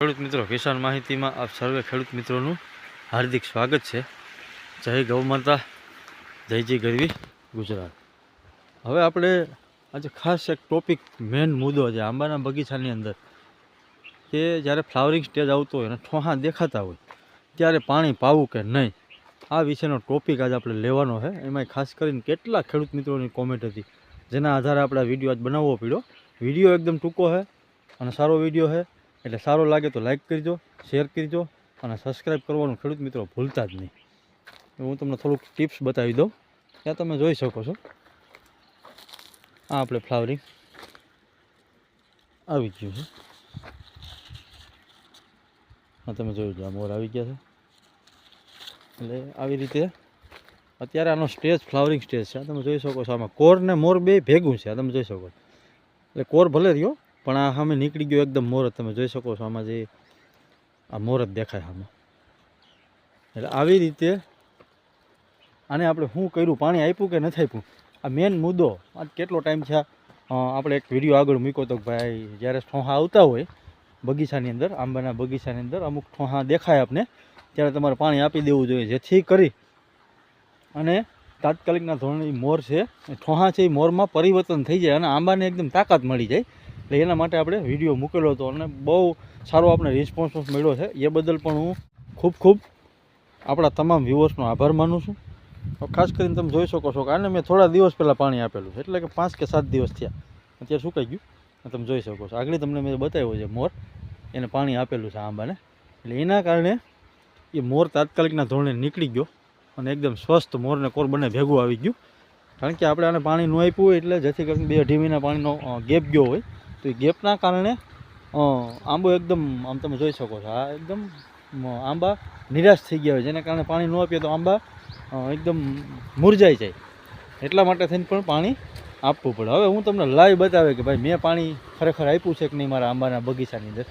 ખેડૂત મિત્રો, કિસાન માહિતીમાં આપ સર્વે ખેડૂત મિત્રોનું હાર્દિક સ્વાગત છે. જય ગૌ માતા, જય જય ગરવી ગુજરાત. હવે આપણે આજે ખાસ એક ટોપિક મેન મુદ્દો છે, આંબાના બગીચાની અંદર. કે જ્યારે ફ્લાવરિંગ સ્ટેજ આવતો હોય અને ઠોહા દેખાતા હોય, ત્યારે પાણી પાવું કે નહીં? આ વિશેનો ટોપિક આજે આપણે લેવાનો છે. એમાં ખાસ કરીને કેટલા ખેડૂત મિત્રોની કોમેન્ટ હતી, જેના આધારે આપણે વીડિયો આજ બનાવવો પડ્યો. વીડિયો એકદમ ટૂંકો છે અને સારો વીડિયો છે. એટલે સારો લાગે તો લાઇક કરજો શેર કરજો અને સબસ્ક્રાઈબ કરવાનું ખેડૂત મિત્રો ભૂલતા જ નહીં. હું તમને થોડુંક ટિપ્સ બતાવી દઉં. ત્યાં તમે જોઈ શકો છો. આ આપણે ફ્લાવરિંગ આવી ગયું છે. હા તમે જોઈ લો મોર આવી ગયા છે. એટલે આવી રીતે અત્યારે આનો સ્ટેજ ફ્લાવરિંગ સ્ટેજ છે. તમે જોઈ શકો છો, આમાં કોર ને મોર બે ભેગું છે. તમે જોઈ શકો એટલે કોર ભલે રહ્યો પણ આ સામે નીકળી ગયો એકદમ મોરત. તમે જોઈ શકો છો આમાં જે આ મોરત દેખાય આમાં એટલે આવી રીતે આને આપણે શું કર્યું? પાણી આપ્યું કે નથી આપ્યું? આ મેન મુદ્દો, આજ કેટલો ટાઈમ છે આપણે એક વીડિયો આગળ મૂક્યો તો ભાઈ, જ્યારે ઠોહા આવતા હોય, બગીચાની અંદર, આંબાના બગીચાની અંદર અમુક ઠોહા દેખાય આપને, ત્યારે તમારે પાણી આપી દેવું જોઈએ, જેથી કરી. અને તાત્કાલિકના ધોરણે મોર છે ઠોહા છે એ મોરમાં પરિવર્તન થઈ જાય અને આંબાને એકદમ તાકાત મળી જાય. એટલે એના માટે આપણે વીડિયો મૂકેલો હતો અને બહુ સારો આપણે રિસ્પોન્સ મળ્યો છે. એ બદલ પણ હું ખૂબ ખૂબ આપણા તમામ વ્યુઅર્સનો આભાર માનું છું. ખાસ કરીને તમે જોઈ શકો છો કે આને મેં થોડા દિવસ પહેલાં પાણી આપેલું છે. એટલે કે પાંચ કે સાત દિવસ થયા. અત્યારે સુકાઈ ગયું. તમે જોઈ શકો છો. આગળ તમને મેં બતાવ્યો છે મોર. એને પાણી આપેલું છે આંબાને. એટલે એના કારણે એ મોર તાત્કાલિકના ધોરણે નીકળી ગયો અને એકદમ સ્વસ્થ મોરને કોર બંને ભેગું આવી ગયું. કારણ કે આપણે આને પાણી ન આપ્યું હોય એટલે જેથી કરીને બે અઢી મહિના પાણીનો ગેપ ગયો હોય. તો એ ગેપના કારણે આંબો એકદમ, આમ તમે જોઈ શકો છો, આ એકદમ આંબા નિરાશ થઈ ગયા હોય, જેના કારણે પાણી ન આપીએ તો આંબા એકદમ મુરઝાઈ જાય. એટલા માટે થઈને પણ પાણી આપવું પડે. હવે હું તમને લાઈવ બતાવે કે ભાઈ, મેં પાણી ખરેખર આપ્યું છે કે નહીં મારા આંબાના બગીચાની અંદર?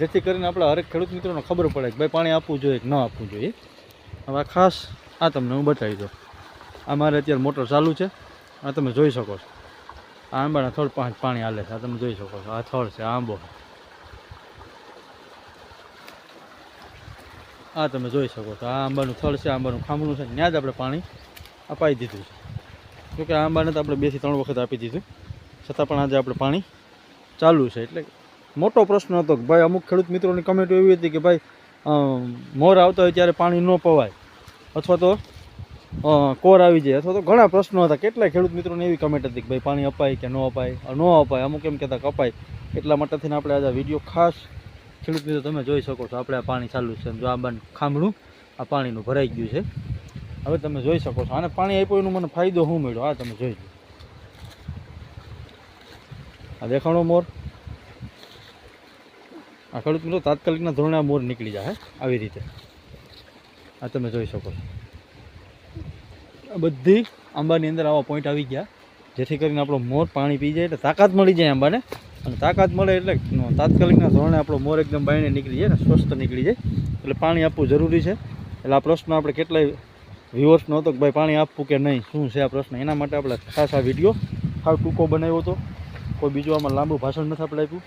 જેથી કરીને આપણા હરેક ખેડૂત મિત્રોને ખબર પડે કે ભાઈ, પાણી આપવું જોઈએ કે ન આપવું જોઈએ. હવે ખાસ આ તમને હું બતાવી દઉં. આ મારે અત્યારે મોટર ચાલુ છે. આ તમે જોઈ શકો છો. આંબાના થડ પાણી હાલે છે, આ તમે જોઈ શકો છો, આ થળ છે, આંબો. આ તમે જોઈ શકો છો, આ આંબાનું થળ છે આંબાનું ખાંભળું છે, ત્યાં જ આપણે પાણી અપાઈ દીધું છે. જોકે આંબાને તો આપણે બેથી ત્રણ વખત આપી દીધું, છતાં પણ આજે આપણે પાણી ચાલુ છે. એટલે મોટો પ્રશ્ન હતો કે ભાઈ, અમુક ખેડૂત મિત્રોની કમેન્ટ એવી હતી કે ભાઈ મોર આવતા હોય ત્યારે પાણી ન પવાય. અથવા તો કોર આવી જાય. અથવા તો ઘણા પ્રશ્નો હતા. કેટલાય ખેડૂત મિત્રોને એવી કમેન્ટ હતી કે ભાઈ, પાણી અપાય કે ન અપાય? ન અપાય. અમુક એમ કહેતા કે અપાય. એટલા માટે થઈને આપણે આજે વીડિયો ખાસ ખેડૂત મિત્રો તમે જોઈ શકો છો. આપણે આ પાણી ચાલુ છે. જો આ બાન ખાંભણું આ પાણીનું ભરાઈ ગયું છે. હવે તમે જોઈ શકો છો. આને પાણી આપ્યું એનું મને ફાયદો શું મળ્યો? આ તમે જોઈ લો. આ દેખાણો મોર. આ ખેડૂત મિત્રો તાત્કાલિકના ધોરણે આ મોર નીકળી જાય આવી રીતે. આ તમે જોઈ શકો છો. બધી આંબાની અંદર આવા પોઈન્ટ આવી ગયા. જેથી કરીને આપણો મોર પાણી પી જાય એટલે તાકાત મળી જાય આંબાને. અને તાકાત મળે એટલે તાત્કાલિકના ધોરણે આપણો મોર એકદમ બાયણે નીકળી જાય ને સ્વસ્થ નીકળી જાય. એટલે પાણી આપવું જરૂરી છે. એટલે આ પ્રશ્ન આપણે કેટલાય વ્યુઅર્સનો હતો કે ભાઈ પાણી આપવું કે નહીં, શું છે આ પ્રશ્ન? એના માટે આપણે ખાસ આ વીડિયો ખાસ ટૂંકો બનાવ્યો હતો. કોઈ બીજું આમાં લાંબુ ભાષણ નથી આપણે આપ્યું.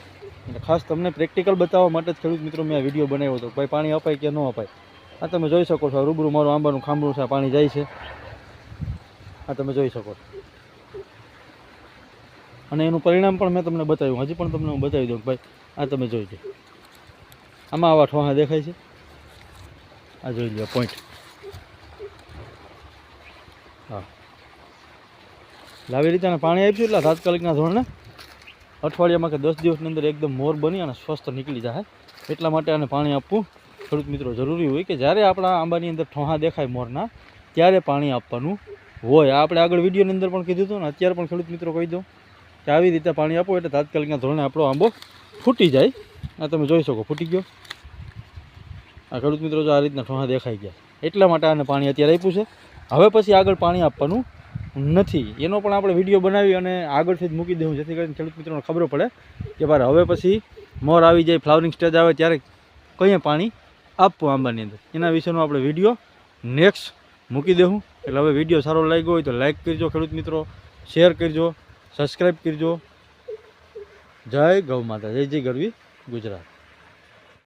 એટલે ખાસ તમને પ્રેક્ટિકલ બતાવવા માટે જ ખેડૂત મિત્રો મેં આ વીડિયો બનાવ્યો હતો ભાઈ પાણી અપાય કે ન અપાય? આ તમે જોઈ શકો છો રૂબરૂ મારું આંબાનું ખાંભળું છે પાણી જાય છે. આ તમે જોઈ શકો અને એનું પરિણામ પણ મેં તમને બતાવ્યું. હજી પણ તમને હું બતાવી દઉં ભાઈ, આ તમે જોઈ લો. આમાં આવા ઠોહા દેખાય છે. આ જોઈ લો પોઈન્ટ હા. લાવી રીતે પાણી આપ્યું એટલે તાત્કાલિકના ધોરણે અઠવાડિયામાં કે દસ દિવસની અંદર એકદમ મોર બની અને સ્વસ્થ નીકળી જાય. એટલા માટે આને પાણી આપવું ખેડૂત મિત્રો જરૂરી હોય કે જ્યારે આપણા આંબાની અંદર ઠોહા દેખાય મોરના, ત્યારે પાણી આપવાનું હોય આપણે આગળ વિડીયોની અંદર પણ કીધું હતું ને, અત્યારે પણ ખેડૂત મિત્રો કહી દઉં કે આવી રીતે પાણી આપો એટલે તાત્કાલિકના ધોરણે આપણો આંબો ફૂટી જાય. આ તમે જોઈ શકો, ફૂટી ગયો. આ ખેડૂત મિત્રો જો આ રીતના ઠોહા દેખાઈ ગયા. એટલા માટે આને પાણી અત્યારે આપ્યું છે. હવે પછી આગળ પાણી આપવાનું નથી. એનો પણ આપણે વીડિયો બનાવી અને આગળથી જ મૂકી દઉં જેથી કરીને ખેડૂત મિત્રોને ખબર પડે કે ભાઈ હવે પછી મોર આવી જાય, ફ્લાવરિંગ સ્ટેજ આવે ત્યારે કંઈ પાણી આપવું આંબાની અંદર. એના વિશેનો આપણે વીડિયો નેક્સ્ટ મૂકી દેવું. એટલે હવે વીડિયો સારો લાગ્યો હોય તો લાઈક કરજો ખેડૂત મિત્રો શેર કરજો સબસ્ક્રાઈબ કરજો. જય ગૌ માતા, જય જય ગરવી ગુજરાત.